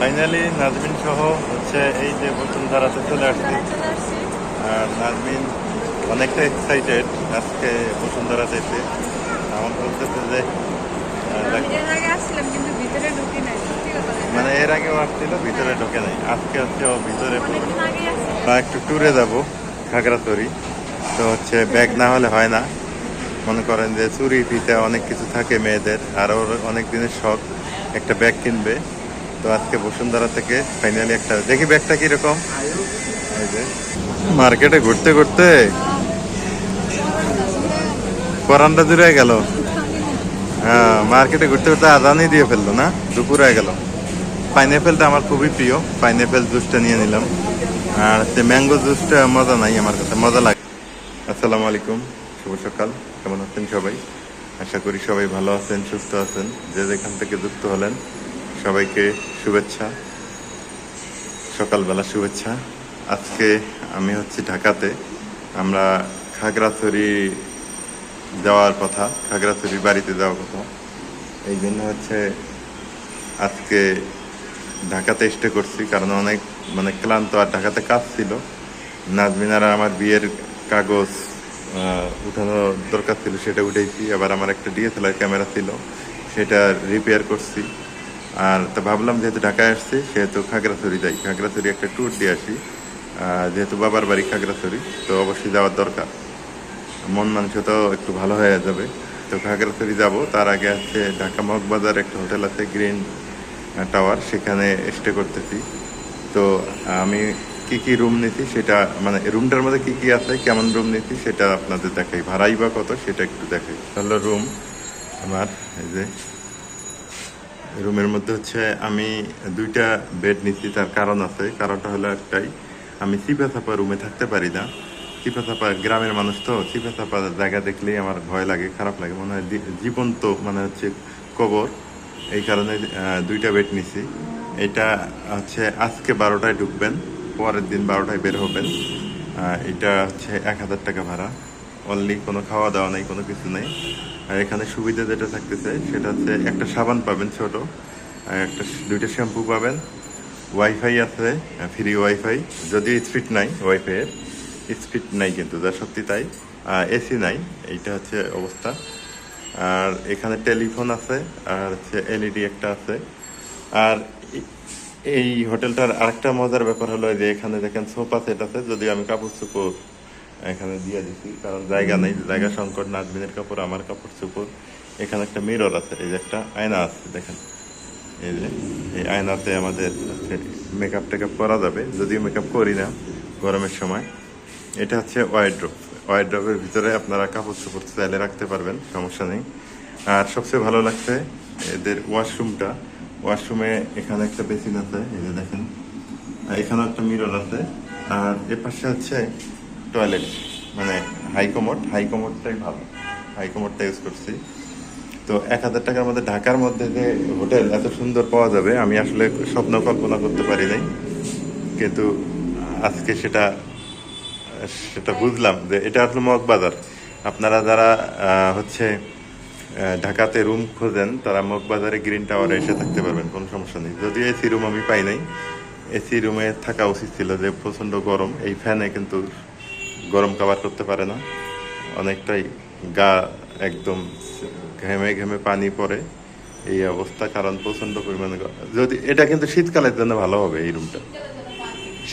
Finally Nazmin সহ হচ্ছে এই যে বসুন্ধরাতে চলে আসছি। আর নাজমিন অনেকটা এক্সাইটেড আজকে বসুন্ধরাতে এসে। আমার বলতেছে যে মানে এর আগেও আসছিল ভিতরে ঢোকে নাই। আজকে হচ্ছে ও ভিতরে আমরা একটু ট্যুরে যাব খাগড়াছড়ি। তো হচ্ছে ব্যাগ না হলে হয় না। মনে করেন যে চুরি ফিতে অনেক কিছু থাকে মেয়েদের। আর ওর অনেক দিনের শখ একটা ব্যাগ কিনবে। তো আজকে বসুন্ধরা থেকে ফাইনালি একটা, দেখি ব্যাগটা কীরকম। মার্কেটে ঘুরতে ঘুরতে পরানটা দূরে গেল। হ্যাঁ মার্কেটে ঘুরতে ঘুরতে আদানি দিয়ে ফেলল না? দুপুর হয়ে গেল। পাইনাপেলটা আমার খুবই প্রিয়। পাইনাপেল জুসটা নিয়ে নিলাম। আর হচ্ছে ম্যাঙ্গো জুসটা মজা নাই আমার কাছে, মজা লাগে। আসসালামু আলাইকুম, শুভ সকাল। কেমন আছেন সবাই? আশা করি সবাই ভালো আছেন, সুস্থ আছেন। যে যেখান থেকে যুক্ত হলেন, সবাইকে শুভেচ্ছা। সকালবেলা শুভেচ্ছা। আজকে আমি হচ্ছি ঢাকাতে। আমরা খাগড়াছড়ি যাওয়ার কথা, খাগড়াছড়ি বাড়িতে যাওয়ার কথা। এই জন্য হচ্ছে আজকে ঢাকাতে স্টে করছি, কারণ অনেক মানে ক্লান্ত আর ঢাকাতে কাজ ছিল। নাজমিনার আমার বিয়ের কাগজ উঠানোর দরকার ছিল, সেটা উঠেছি। আবার আমার একটা ডিএসএলআর ক্যামেরা ছিল, সেটা রিপেয়ার করছি। আর তো ভাবলাম যেহেতু ঢাকায় আসছি, সেহেতু খাগড়াছড়ি যাই। খাগড়াছড়ি একটা ট্যুর দিয়ে আসি। যেহেতু বাবার বাড়ি খাগড়াছড়ি, তো অবশ্যই যাওয়ার দরকার। মন মাংস তো একটু ভালো হয়ে যাবে। তো খাগড়াছড়ি যাব। তার আগে আছে ঢাকা মগবাজার একটা হোটেল আছে গ্রিন টাওয়ার সেখানে স্টে করতেছি। তো আমি কি কি রুম নিছি সেটা মানে রুমটার মধ্যে কি কি আছে, কেমন রুম নিছি সেটা আপনাদের দেখাই। ভাড়াই বা কত, সেটা একটু দেখাই। হলো রুম আমার, এই যে। রুমের মধ্যে হচ্ছে আমি দুইটা বেড নিচ্ছি, তার কারণ আছে। কারণটা হলো একটাই, আমি চিপা চাপা রুমে থাকতে পারি না। চিপা চাপা গ্রামের মানুষ তো চিপা চাপা জায়গা দেখলেই আমার ভয় লাগে, খারাপ লাগে। মনে হয় জীবন্ত মানে হচ্ছে কবর। এই কারণে দুইটা বেড নিছি। এটা হচ্ছে আজকে বারোটায় ঢুকবেন, পরের দিন বারোটায় বের হবেন। এটা হচ্ছে এক হাজার টাকা ভাড়া। অনলি কোনো খাওয়া দাওয়া নেই, কোনো কিছু নেই। আর এখানে সুবিধা যেটা থাকতেছে, সেটা হচ্ছে একটা সাবান পাবেন ছোট, আর একটা দুইটা শ্যাম্পু পাবেন। ওয়াইফাই আছে ফ্রি ওয়াইফাই যদিও স্পিড নাই ওয়াইফাইয়ের স্পিড নাই কিন্তু, যা সত্যি তাই। এসি নাই, এইটা হচ্ছে অবস্থা। আর এখানে টেলিফোন আছে, আর হচ্ছে এলইডি একটা আছে। আর এই- হোটেলটার আরেকটা মজার ব্যাপার হলো যে, এখানে দেখেন সোফা সেট আছে, যদিও আমি কাপড় চোপড় এখানে দিয়ে দিচ্ছি কারণ জায়গা নেই, জায়গা সংকট, নাজমিনের কাপড়, আমার কাপড়, চোপড়। এখানে একটা মিরর আছে, এই যে একটা আয়না আছে, দেখেন। এই যে, এই আয়নাতে আমাদের মেকআপ টেকআপ করা যাবে, যদিও মেকআপ করি না গরমের সময়। এটা হচ্ছে ওয়াইড্রোপ ওয়াইড্রোপের ভিতরে আপনারা কাপড় চোপড় চাইলে রাখতে পারবেন, সমস্যা নেই। আর সবচেয়ে ভালো লাগছে এদের ওয়াশরুমটা ওয়াশরুমে এখানে একটা বেসিন আছে, এই যে দেখেন। আর এখানেও একটা মিরর আছে। আর এ পাশে হচ্ছে টয়লেট মানে হাই কমোড হাই কমোডটাই ভালো। হাই কমোডটা ইউজ করছি। তো এক হাজার টাকার মধ্যে ঢাকার মধ্যে যে হোটেল এত সুন্দর পাওয়া যাবে, আমি আসলে স্বপ্ন কল্পনা করতে পারি নাই। কিন্তু আজকে সেটা সেটা বুঝলাম যে এটা আসলে মগবাজার আপনারা যারা হচ্ছে ঢাকাতে রুম খোঁজেন, তারা মগবাজারে গ্রিন টাওয়ারে এসে থাকতে পারবেন, কোনো সমস্যা নেই। যদিও এসি রুম আমি পাই নাই এসি রুমে থাকা উচিত ছিল যে প্রচণ্ড গরম, এই ফ্যানে কিন্তু গরম কাভার করতে পারে না। অনেকটাই গা একদম ঘেমে ঘেমে পানি পড়ে এই অবস্থা কারণ প্রচণ্ড পরিমাণে যদি এটা কিন্তু শীতকালের জন্য ভালো হবে এই রুমটা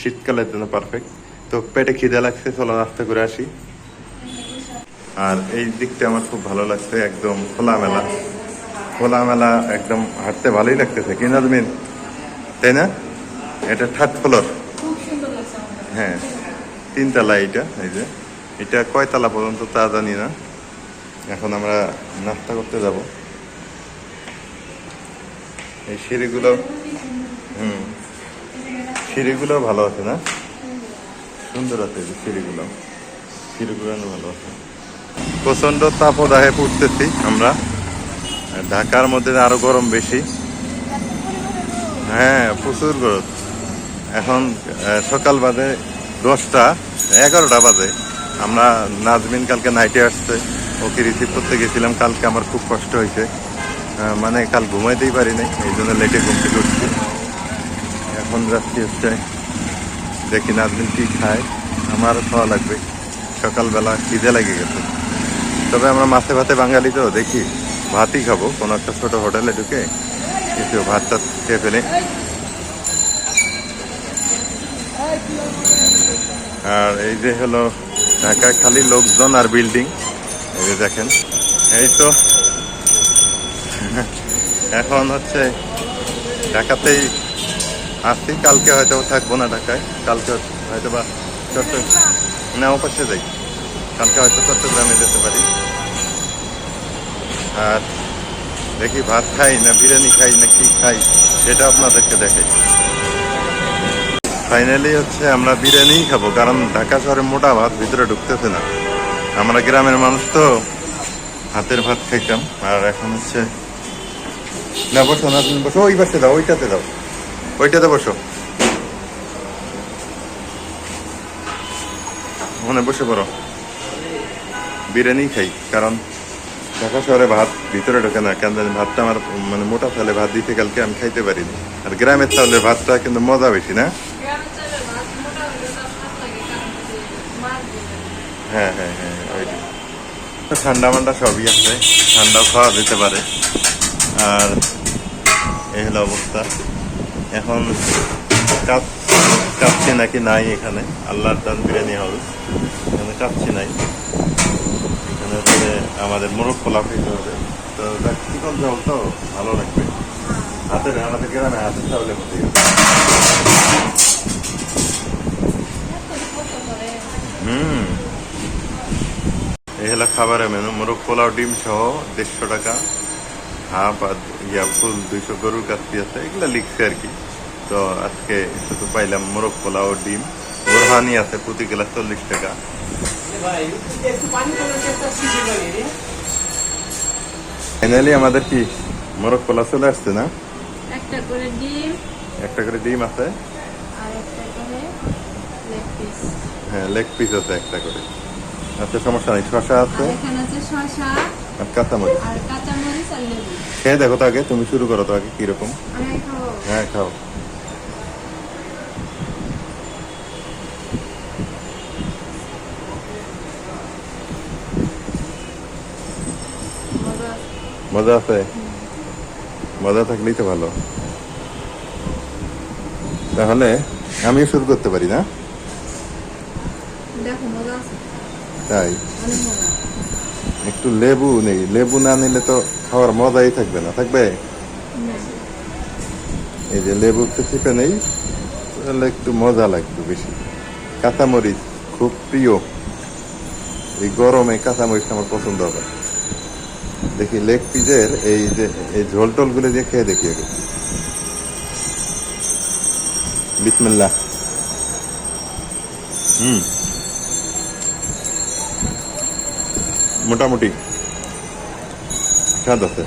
শীতকালের জন্য পারফেক্ট তো পেটে খিদে লাগছে চলো নাস্তা করে আসি। আর এই দিকটা আমার খুব ভালো লাগছে একদম খোলামেলা। খোলামেলা একদম হাঁটতে ভালোই লাগতেছে কি নাজমিন? তাই না? এটা থার্ড ফ্লোর হ্যাঁ। তিনতলা এইটা, এই যে। এটা কয়তলা পর্যন্ত তা জানি না। এখন আমরা নাস্তা করতে যাব। এই সিঁড়িগুলো, হুম, সিঁড়িগুলো ভালো আছে না? সুন্দর আছে এই সিঁড়িগুলো। সিঁড়িগুলো ভালো আছে। প্রচণ্ড তাপদাহে পড়তেছি আমরা। ঢাকার মধ্যে আরও গরম বেশি। হ্যাঁ প্রচুর গরম। এখন সকাল বাজে দশটা, এগারোটা বাজে। আমরা নাজমিন কালকে নাইটে আসছে। ওকে রিসিভ করতে গেছিলাম। কালকে আমার খুব কষ্ট হয়েছে। মানে কাল ঘুমাইতেই পারিনি। এই জন্য লেটে ঘুমতে করছি এখন যাচ্ছি হচ্ছে, দেখি নাজমিন কি খায়। আমার খাওয়া লাগবে। সকালবেলা খিদে লেগে গেছে। তবে আমরা মাছে ভাতে বাঙালি তো, দেখি। ভাতই খাব। কোনো একটা ছোটো হোটেলে ঢুকে, কিছু ভাত টাত খেয়ে ফেলে। আর এই যে হলো ঢাকায় খালি লোকজন আর বিল্ডিং, এই যে দেখেন। এই তো। এখন হচ্ছে ঢাকাতেই আসছি, কালকে হয়তো থাকব না ঢাকায়, কালকে হয়তো বা চট্টগ্রাম, না পাশে যাই। কালকে হয়তো চট্টগ্রামে যেতে পারি। আর দেখি ভাত খাই না বিরিয়ানি খাই না কি খাই, সেটা আপনাদেরকে দেখাই। ফাইনালি হচ্ছে আমরা বিরিয়ানিই খাব, কারণ ঢাকা শহরে মোটা ভাত, ভিতরে ঢুকতেছে না। আমরা গ্রামের মানুষ তো হাতের ভাত খাইতাম, আর এখন হচ্ছে না, বসো না তুমি বসো, ওই পাশে দাও, ওইটাতে দাও, ওইটাতে বসো। ওখানে বসে পড়ো। বিরিয়ানি খাই, কারণ ঢাকা শহরে ভাত ভিতরে ঢোকে না, কেন জানি ভাতটা আমার মানে মোটা চালে ভাত দিতে কালকে আমি খাইতে পারিনি আর গ্রামের চালের ভাতটা কিন্তু মজা বেশি, না গ্রামের চালের ভাত মোটা হলে তার স্বাদ লাগে কারণ হচ্ছে মাছ দিয়ে দেয়। হ্যাঁ হ্যাঁ হ্যাঁ তো ঠান্ডা মান্ডা সবই আছে। ঠান্ডাও খাওয়া যেতে পারে। আর এই হলো অবস্থা। এখন কাপ নাকি নাই এখানে। আল্লাহর দান বিরিয়ানি হাউস এখানে কাচ্ছি নাই। এখানে হচ্ছে আমাদের মোরগ পোলা খেতে হবে। তো চিকন জল তো? ভালো লাগবে। হাতের আমাদের গ্রামে হাতের চাউলে মধ্যে হুম। হলো খাবারের মেনু মোরগ পোলাও ডিম সহ দেড়শো টাকা হাফ আর ইয়া ফুল দুইশো গরুর কাচ্ছি আছে এগুলো লিখছে আর কি। তো আজকে শুধু পাইলাম মোরগ পোলাও ডিম। বোরহানি আছে প্রতি গ্লাস চল্লিশ টাকা। ফাইনালি আমাদের কি মোরগ পোলা চলে আসছে না? একটা করে ডিম। একটা করে ডিম আছে? আর একটা করে লেগ পিস হ্যাঁ লেগ পিস আছে একটা করে। আচ্ছা সমস্যা নেই শশা আছে। আর কাঁচামরিচ। খেয়ে দেখো তো আগে তুমি শুরু করো তো আগে কীরকম? হ্যাঁ খাও। মজা মজা আছে? মজা থাকলেই তো ভালো। তাহলে আমিও শুরু করতে পারি না? দেখো মজা আছে। তাই? একটু লেবু নেই। লেবু না নিলে তো খাওয়ার মজাই থাকবে না থাকবে? এই যে লেবু একটু চিপে নেই তাহলে একটু মজা লাগবে বেশি। কাঁচামরিচ খুব প্রিয়। এই গরমে কাঁচামরিচ আমার পছন্দ হবে। দেখি লেগ পিজের এই যে এই ঝোল টোলগুলো দিয়ে খেয়ে দেখি আগে। বিসমিল্লাহ। হুম। মোটামুটি। স্বাদ আছে।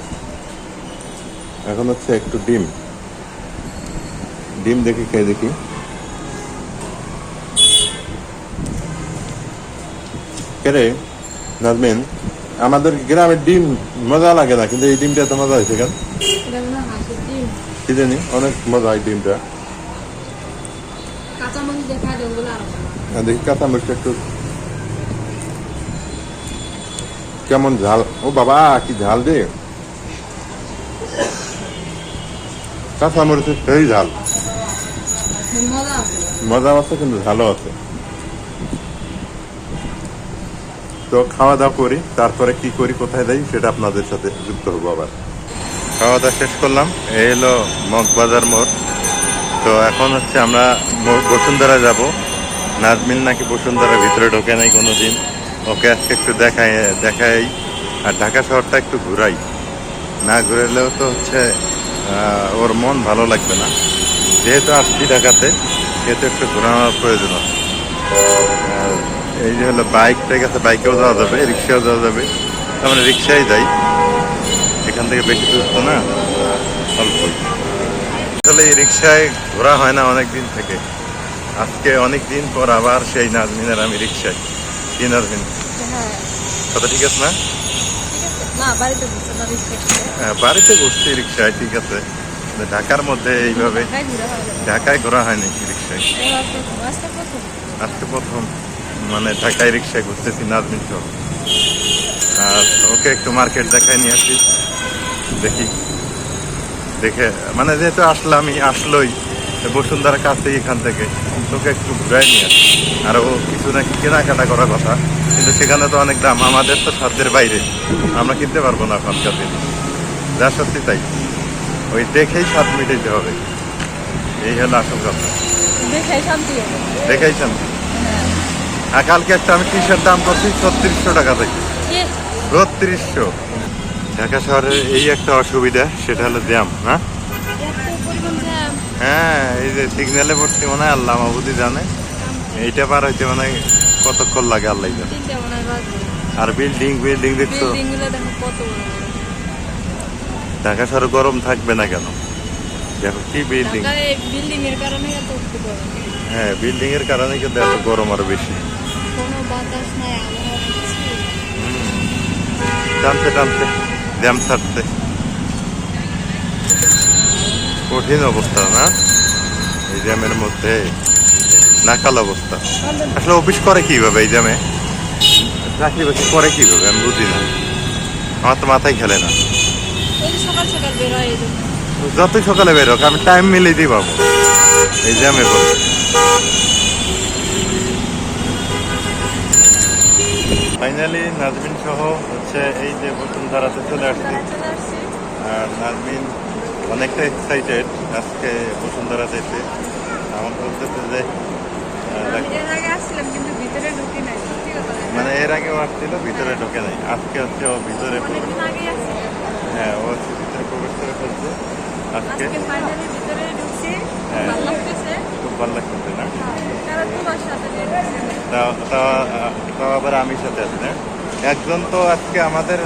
এখন হচ্ছে একটু ডিম। ডিম দেখি খেয়ে দেখি। কেরে নাজমিন আমাদের গ্রামের ডিম মজা লাগে না কিন্তু এই ডিমটা তো মজা হয়েছে কেন? হয় কি জানি অনেক মজা হয় ডিমটা। কাঁচামরিচ দেখা দেবো বলে আরও ভালো। আর দেখি কাঁচা মরিচটা একটু কেমন ঝাল? ও বাবা, কি ঝাল রে। কাঁচা মরিচের সেই ঝাল। মজা আছে কিন্তু ঝালও আছে। তো খাওয়া দাওয়া করি, তারপরে কি করি, কোথায় যাই, সেটা আপনাদের সাথে যুক্ত হব আবার। খাওয়া দাওয়া শেষ করলাম এই হলো মগবাজার মোড়। তো এখন হচ্ছে আমরা বসুন্ধরা যাব। নাজমিন নাকি বসুন্ধরার ভিতরে ঢোকে নাই কোনো দিন ওকে আজকে একটু দেখাই দেখাই। আর ঢাকা শহরটা একটু ঘুরাই। না ঘুরালেও তো হচ্ছে ওর মন ভালো লাগবে না। যেহেতু আসছি ঢাকাতে, সেহেতু একটু ঘোরানোর প্রয়োজন আছে। এই যে হলো বাইক টাইক আছে বাইকেও যাওয়া যাবে, রিক্সাও যাওয়া যাবে। তার মানে রিক্সায় যাই। এখান থেকে বেশি দূর তো না, অল্প। আসলে এই রিক্সায় ঘোরা হয় না অনেক দিন থেকে। আজকে অনেক দিন পর আবার সেই নাজমিনের আমি রিক্সায়। কি নাজমিন হ্যাঁ। কথা ঠিক আছে না? হ্যাঁ বাড়িতে বসছি রিক্সায় ঠিক আছে। ঢাকার মধ্যে এইভাবে ঢাকায় ঘুরে হয়নি রিক্সায়। আজকে প্রথম। মানে ঢাকায় রিক্সায় ঘুরতেছি নাজমিন সহ। আর ওকে একটু মার্কেট দেখাই নিয়ে আসি। দেখি। দেখে মানে যেহেতু আসলামই আসলোই। বসুন্ধরা কাছে এখান থেকে। তোকে একটু ঘুরাই নিয়ে আসি। আর ও কিছু নাকি কেনাকাটা করার কথা। কিন্তু সেখানে তো অনেক দাম। আমাদের তো সাধ্যের বাইরে। আমরা কিনতে পারব না এখনকার দিনে। যা সত্যি তাই। ওই দেখেই স্বাদ মিটাইতে হবে। এই হলো আসল কথা। দেখে শান্তি দেখাইছেন হ্যাঁ। আর কালকে একটা আমি টি শার্ট দাম করছি ছত্রিশশো টাকা থেকে। এ, বত্রিশশো ঢাকা শহরের এই একটা অসুবিধা সেটা হলো জ্যাম হ্যাঁ। হ্যাঁ এই যে সিগন্যালে পড়ছি মনে হয় আল্লাহ মাহবুদি জানে। এইটা পার হইতে মানে কতক্ষণ লাগে আল্লাহ জানে। আর বিল্ডিং বিল্ডিং দেখছ। ঢাকা শহরে গরম থাকবে না কেন? দেখো কি বিল্ডিং বিল্ডিং এর কারণে এত হ্যাঁ বিল্ডিং এর কারণে কিন্তু এত গরম আরও বেশি। কোনো বাতাস নাই টানতে টানতে জ্যাম ছাড়তে কঠিন অবস্থা না? এই জ্যামের মধ্যে নাকাল অবস্থা। আসলে অফিস করে কীভাবে এই জ্যামে চাকরি বাকরি করে কীভাবে? আমি বুঝি না। আমার তো মাথায় খেলে না। ওই যে সকাল বের। যতই বেরোক আমি টাইম মিলিয়ে দিই পাবো এই জ্যামে ফাইনালি নাজমিন সহ হচ্ছে এই যে বসুন্ধরাতে চলে চলে আসছি। আর নাজমিন অনেকটা এক্সাইটেড আজকে বসুন্ধরাতে এসে আমার বলতেছে যে মানে এর আগেও আসছিল ভিতরে ঢোকে নাই। আজকে হচ্ছে ও ভিতরে হ্যাঁ ও হচ্ছে ভিতরে প্রবেশ করে ফেলছে। আজকে হ্যাঁ। খুব ভালো লাগতেছে। না? তাও- তাও আবার আমি সাথে আছি না? একজন তো আজকে আমাদের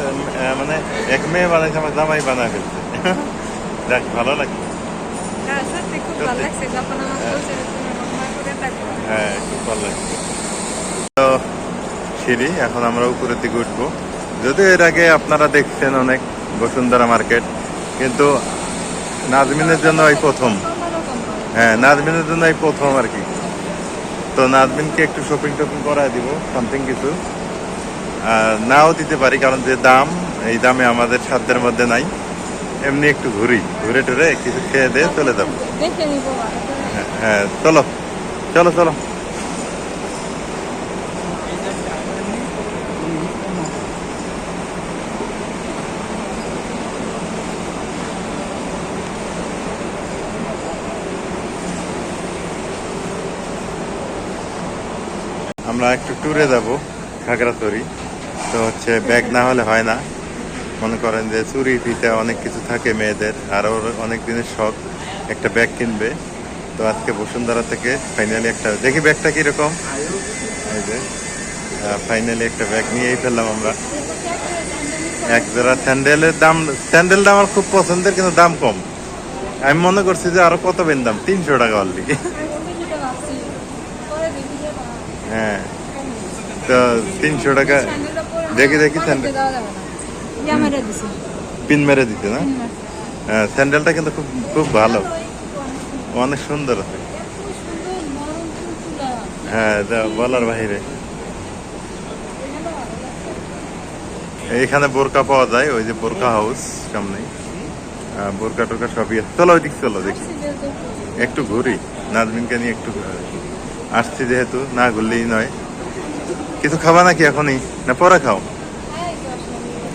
মানে এক মেয়ে বানাইছে আমার জামাই বানায় ফেলছে। দেখ ভালো লাগছে হ্যাঁ সত্যি খুব ভালো লাগছে যখন আমার বলছে তুমি রকমার করে থাকবে হ্যাঁ খুব ভালো লাগছে। তো সিঁড়ি এখন আমরা উপরের দিকে উঠবো। যদিও এর আগে আপনারা দেখছেন অনেক বসুন্ধরা মার্কেট কিন্তু নাজমিনের জন্য এই প্রথম। হ্যাঁ নাজমিনের জন্য এই প্রথম আর কি। তো নাজমিনকে একটু শপিং টপিং করায় দিব সামথিং কিছু। নাও দিতে পারি কারণ যে দাম এই দামে আমাদের সাধ্যের মধ্যে নাই। এমনি একটু ঘুরি ঘুরে টুরে কিছু খেয়ে দিয়ে চলে যাব। হ্যাঁ, চলো চলো চলো। আমরা একটু ট্যুরে যাব খাগড়াছড়ি তো হচ্ছে ব্যাগ না হলে হয় না। মনে করেন যে চুরি ফিতে অনেক কিছু থাকে মেয়েদের, আর ওর অনেক দিনের শখ, একটা ব্যাগ কিনবে। তো আজকে বসুন্ধরা থেকে ফাইনালি একটা, দেখি ব্যাগটা কীরকম। এই যে ফাইনালি একটা ব্যাগ নিয়েই ফেললাম আমরা। এক জোড়া স্যান্ডেলের দাম স্যান্ডেলটা আমার খুব পছন্দের, কিন্তু দাম কম। আমি মনে করছি যে আরও কত বেন দাম? তিনশো টাকা অলরেডি হ্যাঁ। তো তিনশো টাকা, দেখি দেখি স্যান্ডেল। পিন মেরে দিতে না? হ্যাঁ স্যান্ডেলটা কিন্তু খুব খুব ভালো। অনেক সুন্দর। হ্যাঁ বলার বাইরে এইখানে বোরকা পাওয়া যায়, ওই যে বোরকা হাউস সামনেই বোরকা টোরকা সবই আছে। চলো ওইদিক, চলো দেখি। একটু ঘুরি। নাজমিনকে নিয়ে একটু। আসছি যেহেতু, না ঘুরলেই নয়। কিছু খাবা নাকি এখনই? না, পরে খাও। হ্যাঁ।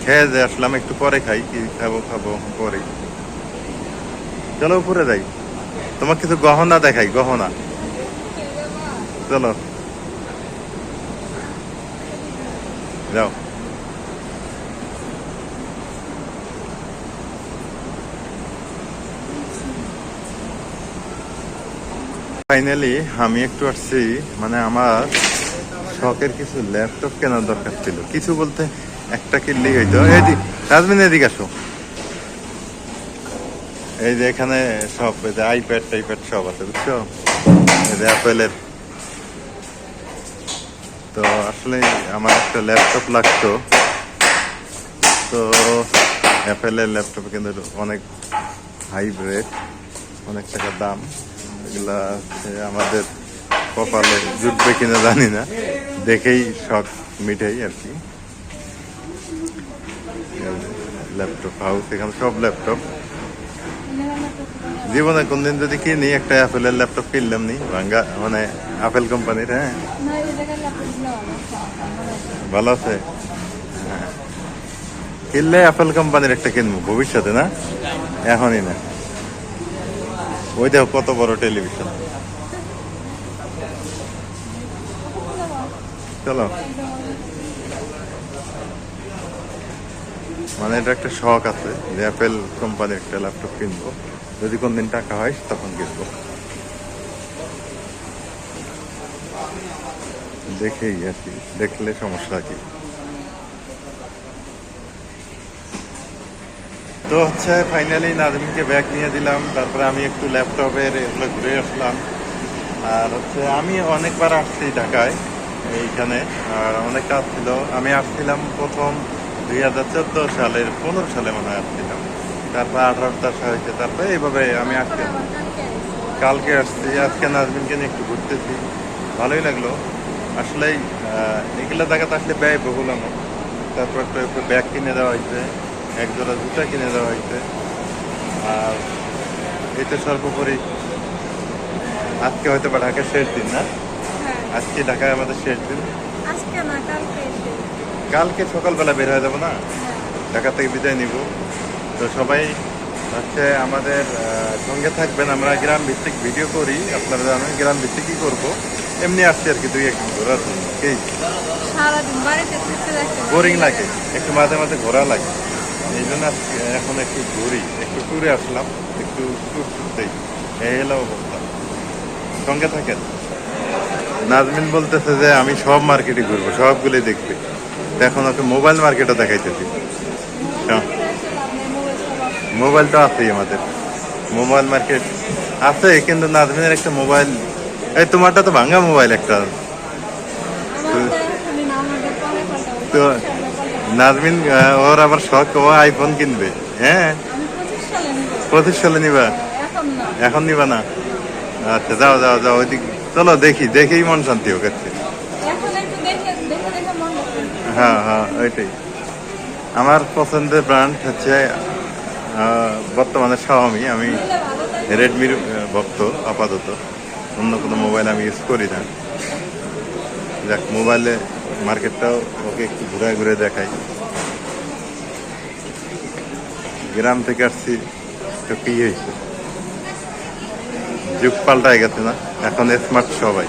খেয়ে যে আসলাম, একটু পরে খাই, কি খাব খাব, পরে। চলো উপরে যাই। তোমার কিছু গহনা দেখাই, গহনা। চলো। যাও। ফাইনালি আমি একটু আসছি মানে আমার শখের কিছু ল্যাপটপ কেনার দরকার ছিল। কিছু বলতে একটা কিনলেই আসো। এই যে এখানে সব যে আইপ্যাড টাইপ্যাড সব আছে, বুঝছ? এই যে অ্যাপেলের তো আসলে আমার একটা ল্যাপটপ লাগতো। তো অ্যাপেলের ল্যাপটপ কিন্তু অনেক হাইব্রিড অনেক টাকা দাম। এগুলা আমাদের কপালে জুটবে কিনা জানি না। দেখেই শখ মিটাই আর কি। ল্যাপটপ হাউস এখানে সব ল্যাপটপ জীবনে কোনদিন যদি কিনি, একটা অ্যাপেলের ল্যাপটপ কিনলাম নি, ভাঙ্গা মানে আপেল কোম্পানির হ্যাঁ? ভালো আছে? হ্যাঁ। কিনলে অ্যাপেল কোম্পানির একটা কিনবো, ভবিষ্যতে না? এখনই না। ওই দেখো কত বড় টেলিভিশন চলো। মানে এটা একটা শখ আছে যে অ্যাপেল কোম্পানির একটা ল্যাপটপ কিনবো। যদি কোনদিন টাকা হয়, তখন কিনবো। দেখেই আর কি, দেখলে সমস্যা কি। তো হচ্ছে ফাইনালি নাজমিনকে ব্যাগ নিয়ে দিলাম। তারপরে আমি একটু ল্যাপটপের এগুলো ঘুরে আসলাম। আর হচ্ছে আমি অনেকবার আসছি ঢাকায়, এইখানে। আর অনেক কাজ ছিল। আমি আসছিলাম প্রথম দুই হাজার চোদ্দ সালের পনেরো সালে মনে হয় আসছিলাম। তারপর আঠারো তার হয়েছে তারপরে এইভাবে আমি আসছি। কালকে আসছি। আজকে নাজমিনকে নিয়ে একটু ঘুরতেছি। ভালোই লাগল। আসলেই আহ, এগুলো জায়গাতে আসলে ব্যয় বহুল আমার। তারপর একটু একটু ব্যাগ কিনে দেওয়া হয়েছে এক জোড়া জুতা কিনে দেওয়া হয়েছে। আর এটা সর্বোপরি আজকে হয়তো বা ঢাকার শেষ দিন না? হ্যাঁ। আজকে ঢাকায় আমাদের শেষ দিন। আজকে না কালকে। কালকে সকালবেলা বের হয়ে যাব না? ঢাকা থেকে বিদায় নিব। তো সবাই হচ্ছে আমাদের সঙ্গে থাকবেন। আমরা গ্রাম ভিত্তিক ভিডিও করি। আপনারা জানেন গ্রাম ভিত্তিকই করব। এমনি আসছি আর কি দুই একদিন ঘোরার জন্য কি। বোরিং লাগে। একটু মাঝে মাঝে ঘোরা লাগে। এই জন্য আজকে এখন একটু ঘুরি। একটু ট্যুরে আসলাম। একটু ট্যুর ট্যুরতেই এই হলো অবস্থা। সঙ্গে থাকেন। নাজমিন বলতেছে যে আমি সব মার্কেটে ঘুরবো। সবগুলোই দেখবে। এখন ওকে মোবাইল মার্কেটও দেখাইতেছি। হ্যাঁ। মোবাইল তো আছেই আমাদের। মোবাইল মার্কেট আছে, কিন্তু নাজমিনের একটা মোবাইল এই তোমারটা তো ভাঙা মোবাইল একটা। তো নাজমিন ওর আবার শখ, ও আইফোন কিনবে। হ্যাঁ। পঁচিশ সালে নিব। এখন নিবা না। আচ্ছা যাও যাও যাও, ওইদিক চলো দেখি, দেখেই মন শান্তি হোক আছে এখন একটু দেখে দেখে দেখে মন করবে হ্যাঁ হ্যাঁ ওইটাই। আমার পছন্দের ব্র্যান্ড হচ্ছে বর্তমানে শাওমি আমি রেডমির ভক্ত, আপাতত। অন্য কোনো মোবাইল আমি ইউজ করি না। যাক মোবাইলে মার্কেটটাও ওকে একটু ঘুরে ঘুরে দেখাই। গ্রাম থেকে আসছি, তো কি হয়েছে? যুগ পাল্টায় গেছে না? এখন স্মার্ট সবাই।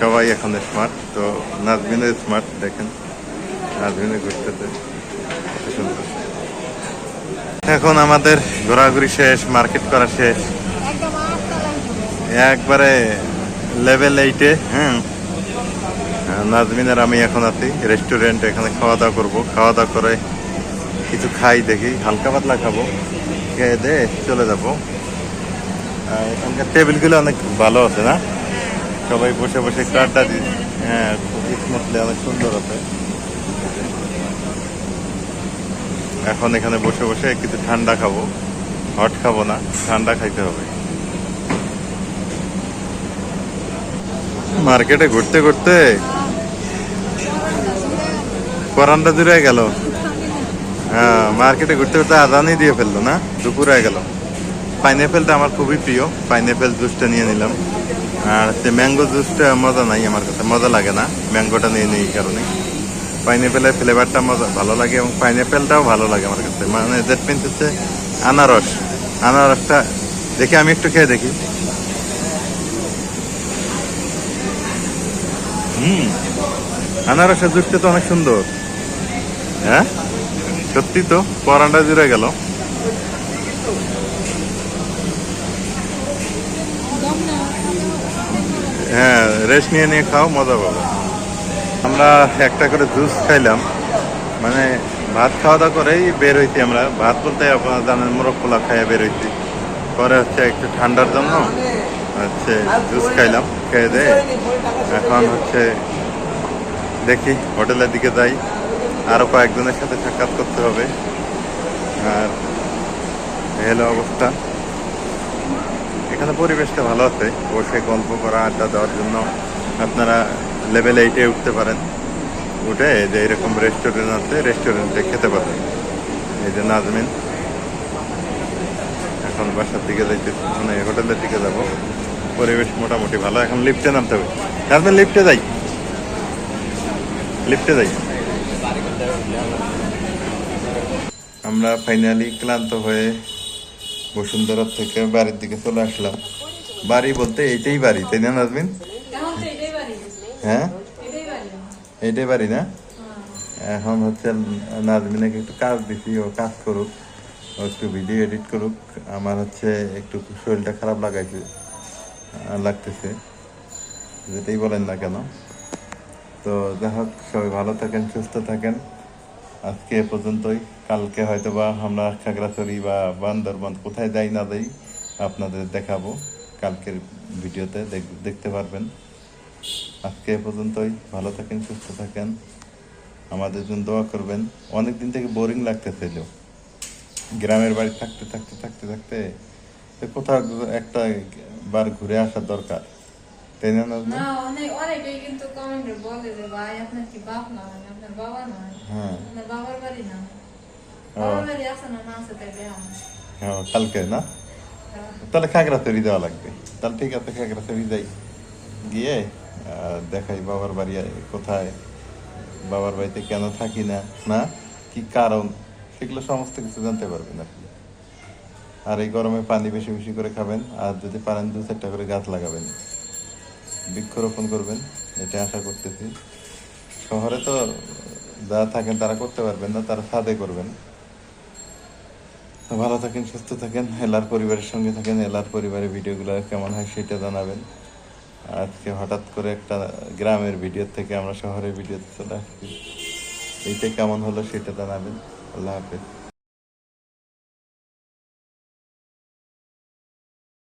সবাই এখন স্মার্ট তো নাজমিনও স্মার্ট দেখেন। নাজমিনে সুন্দর এখন আমাদের ঘোরাঘুরি শেষ মার্কেট করা শেষ। একবারে লেভেল এইটে হ্যাঁ। নাজমিনের আমি এখন আছি রেস্টুরেন্ট এখানে খাওয়া দাওয়া করব। খাওয়া দাওয়া করে কিছু খাই দেখি, হালকা পাতলা খাব। খেয়ে দে চলে যাব। এখানকার টেবিলগুলো অনেক ভালো আছে না? সবাই বসে বসে একটু আড্ডা দি হ্যাঁ স্মুথলি অনেক সুন্দর আছে। এখন এখানে বসে বসে কিছু ঠান্ডা খাব। হট খাব না, ঠান্ডা খাইতে হবে। মার্কেটে ঘুরতে ঘুরতে পরানটা দূরে গেল। হ্যাঁ মার্কেটে ঘুরতে ঘুরতে আদানি দিয়ে ফেলল না? দুপুর গেল। পাইনাপেলটা আমার খুবই প্রিয়। পাইনাপেল জুসটা নিয়ে নিলাম। আর হচ্ছে ম্যাঙ্গো জুসটা মজা নাই আমার কাছে, মজা লাগে না। ম্যাঙ্গোটা নিয়ে নেই কারণে। পাইনাপেলের ফ্লেভারটা মজা, ভালো লাগে এবং পাইনাপেলটাও ভালো লাগে আমার কাছে। মানে দ্যাট মিনস হচ্ছে আনারস। আনারসটা দেখি আমি একটু খেয়ে দেখি। হুম। আনারসের জুসটা তো অনেক সুন্দর। হ্যাঁ? সত্যি তো, পরানটা জুড়ে গেল। হ্যাঁ রেস্ট নিয়ে নিয়ে খাও, মজা পাবে। আমরা একটা করে জুস খাইলাম। মানে ভাত খাওয়া দাওয়া করেই বের হইছি আমরা। ভাত বলতে আপনারা জানেন মোরগ পোলা খাইয়ে বের হইছি। পরে হচ্ছে একটু ঠান্ডার জন্য হচ্ছে জুস খাইলাম, খেয়ে দে এখন হচ্ছে দেখি হোটেলের দিকে যাই। আরও কয়েকজনের সাথে সাক্ষাৎ করতে হবে। আর এই হলো অবস্থা। এখানে পরিবেশটা ভালো আছে। বসে গল্প করা, আড্ডা দেওয়ার জন্য আপনারা লেভেল এইটে উঠতে পারেন। উঠে যে এরকম রেস্টুরেন্ট আছে রেস্টুরেন্টে খেতে পারেন এই যে নাজমিন। এখন বাসার দিকে যাইতে মানে হোটেলের দিকে যাব। পরিবেশ মোটামুটি ভালো, এখন লিফটে নামতে হবে। নাজমিন লিফটে যাই। লিফটে যাই। আমরা ফাইনালি ক্লান্ত হয়ে বসুন্ধরা থেকে বাড়ির দিকে চলে আসলাম। বাড়ি বলতে এইটাই বাড়ি তাই না নাজমিন? হ্যাঁ? এইটাই বাড়ি না? হ্যাঁ। এখন হচ্ছে নাজমিনাকে একটু কাজ দিছি ও কাজ করুক ও একটু ভিডিও এডিট করুক আমার হচ্ছে একটু শরীরটা খারাপ লাগাইছে লাগতেছে যেটাই বলেন না কেন। তো যাই হোক সবাই ভালো থাকেন সুস্থ থাকেন। আজকে এ পর্যন্তই। কালকে হয়তো বা আমরা খাগড়াছড়ি বা বান্দরবান কোথায় যাই না যাই আপনাদের দেখাবো। কালকের ভিডিওতে দেখ- দেখতে পারবেন। আজকে এ পর্যন্তই। ভালো থাকেন, সুস্থ থাকেন। আমাদের জন্য দোয়া করবেন। অনেক দিন থেকে বোরিং লাগতেছিল। গ্রামের বাড়ি থাকতে থাকতে থাকতে থাকতে কোথাও একটা বার ঘুরে আসা দরকার। তাই না নাজমা? না অনেক অনেকেই কিন্তু কমেন্টে বলে যে ভাই আপনার কি বাপ না হয় আপনার বাবা না হয় আপনার বাবার বাড়ি না ও, বাবার বাড়ি আছে না না আছে তাই বিয়া হয়। কালকে না তাহলে খাগড়াছড়ি দেওয়া লাগবে তাহলে ঠিক আছে খাগড়াছড়ি যাই গিয়ে দেখাই বাবার বাড়ি কোথায় বাবার বাড়িতে কেন থাকি না না কি কারণ সেগুলো সমস্ত কিছু জানতে পারবেন আপনি আর এই গরমে পানি বেশি বেশি করে খাবেন আর যদি পারেন দু চারটা করে গাছ লাগাবেন বৃক্ষরোপণ করবেন, এটা আশা করতেছি। শহরে তো যারা থাকেন তারা করতে পারবেন না, তারা ছাদে করবেন। ভালো থাকেন, সুস্থ থাকেন, এলার পরিবারের সঙ্গে থাকেন, এলার পরিবারের ভিডিওগুলো কেমন হয় সেটা জানাবেন। আজকে হঠাৎ করে একটা গ্রামের ভিডিও থেকে আমরা শহরের ভিডিওতে চলে আসছি। এইটা কেমন হলো সেটা জানাবেন। আল্লাহ হাফেজ।